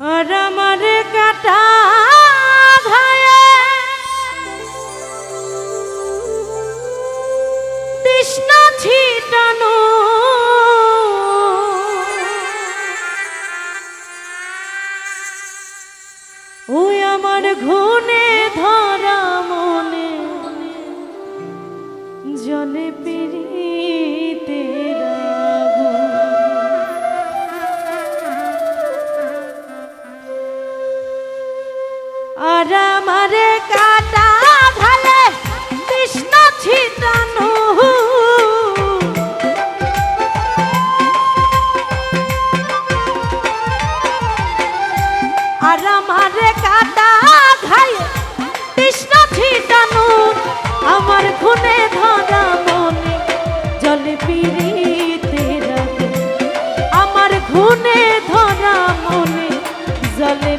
আর আমার আমারে কাটা। ভালে কৃষ্ণ ছিটানো। আর আমারে কাটা। খায় কৃষ্ণ ছিটানো। আমার খুনে ধরা মনে, জলে পিড়িতে রাখে আমার খুনে ধরা মনে, জলে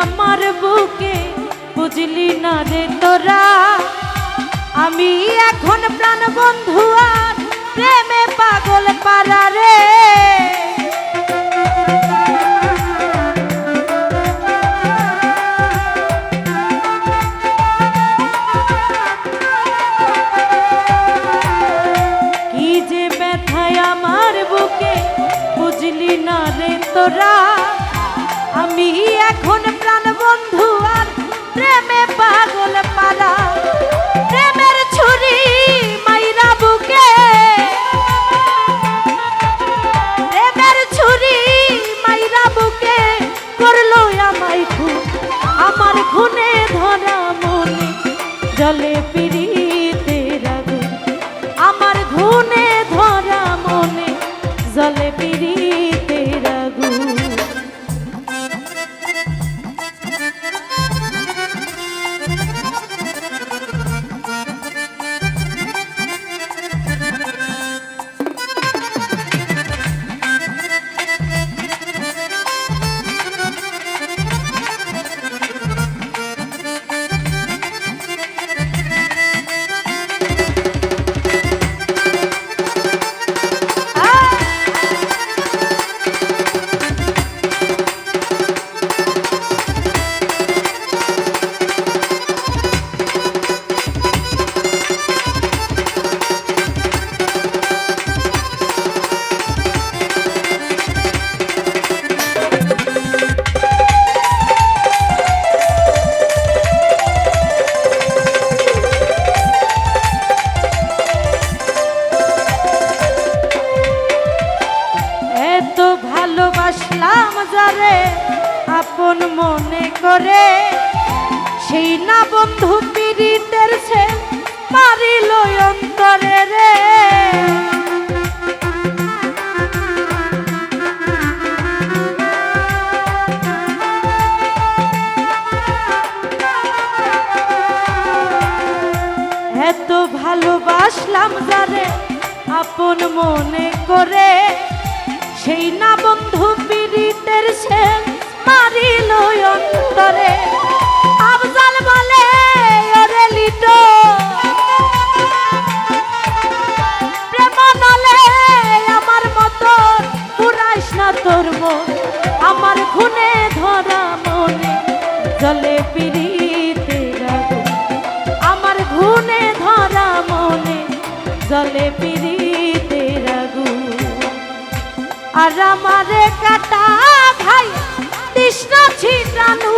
আমার বুকে বুঝলি না রে তোরা? আমি এখন প্রাণ বন্ধু আর প্রেমে জলে আপন মনে করে? সেই না বন্ধু পীড়িতের সে মারিল অন্তরে রে। এত ভালোবাসলাম যারে আপন মনে করে। সেই না অন্তরে আফজাল বলে, ওরে লিটো। প্রেম আমার মতো পুরাইস না তোর আমার খুনে ধরা মনে, জলে পিড়িতে আমার ঘুনে ধরা মনে, জলে পিড়িতে আর আমারে কাটা ভাই তৃষ্ণ ছিটানু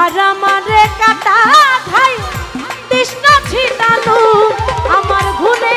আর আমারে কাটা খাই কৃষ্ণ ছিটানু আমার ঘুনে